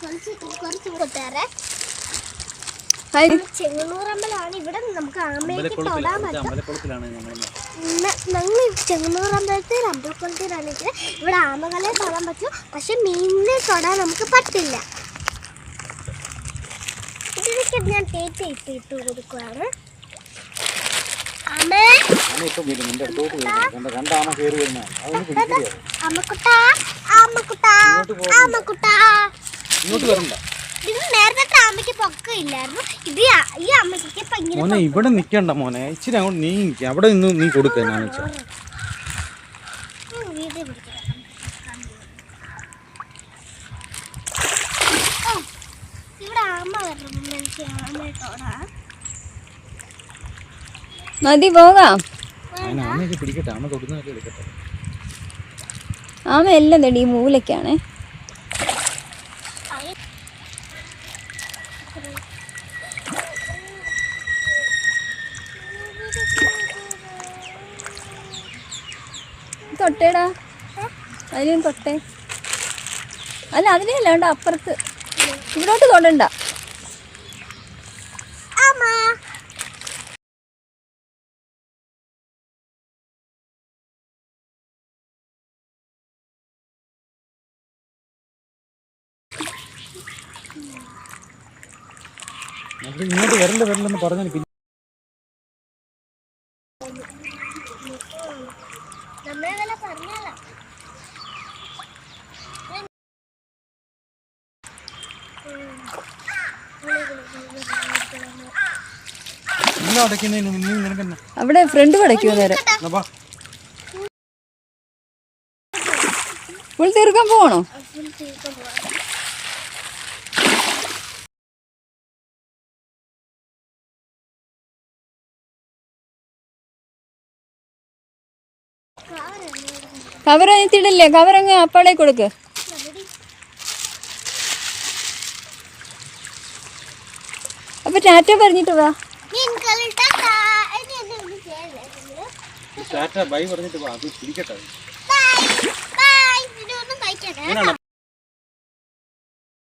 കുറച്ച് അമ്പലത്തിൽ ഇവിടെ നമുക്ക് ആമയ്ക്ക് തൊടാൻ പറ്റും. അമ്പലക്കുളത്തിലാണ് ഞങ്ങൾ ചെങ്ങന്നൂറമ്പലത്തിൽ ഇവിടെ ആമകളെ തൊടാൻ പറ്റും. പക്ഷെ മീനിനെ തൊടാൻ നമുക്ക് പറ്റില്ല. ഇതിനൊക്കെ ഞാൻ തേറ്റ് ഇട്ട് ഇട്ട് പിടിക്കുകയാണ് അമ്മക്കുട്ട അമ്മക്കുട്ട അമ്മക്കുട്ട ഇങ്ങോട്ട് വരണ്ട. ഇത് നേരത്തെ അമ്മയ്ക്ക് ഇത് ഈ അമ്മയ്ക്ക് മോനെ ഇവിടെ നിൽക്കണ്ട മോനെ. ഇച്ചിരി അങ്ങോട്ട് നീ അവിടെ നിന്ന് നീ കൊടുക്ക ഞാൻ തൊടാൻ മതി പോകാം. ആമ എല്ലാം തടി ഈ മൂലക്കാണേ തൊട്ടേടാ. അതിനും തൊട്ടേ. അല്ല അതിനെ അല്ലാണ്ട് അപ്പുറത്ത്. ഇവിടോട്ട് തൊടണ്ട ആമ. നമുക്ക് ഇങ്ങോട്ട് വരണ്ട വരണ്ടെന്ന് പറഞ്ഞു പിന്നെ. അവിടെ ഫ്രണ്ട് പടയ്ക്കോ നേരം. ഫുൾ തീർക്കാൻ പോകണോ കവർ അതിത്തിടില്ലേ കവർ അങ്ങ് അപ്പാളെ കൊടുക്ക്. അപ്പൊ ടാറ്റ പറഞ്ഞിട്ട് വാ. ടാറ്റ ബൈ പറഞ്ഞിട്ട് വാ. അത് പിടിക്കട്ടെ.